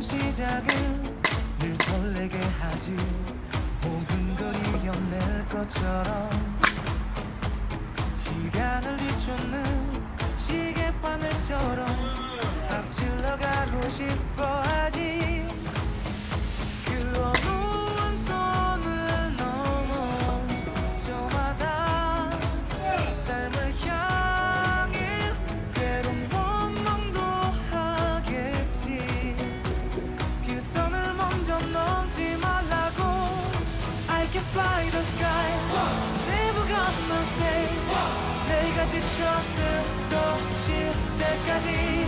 시작은 늘 설레게 하지. 모든 걸 이겨낼 것처럼 시간을 뒤쫓는 少数と知ってかじ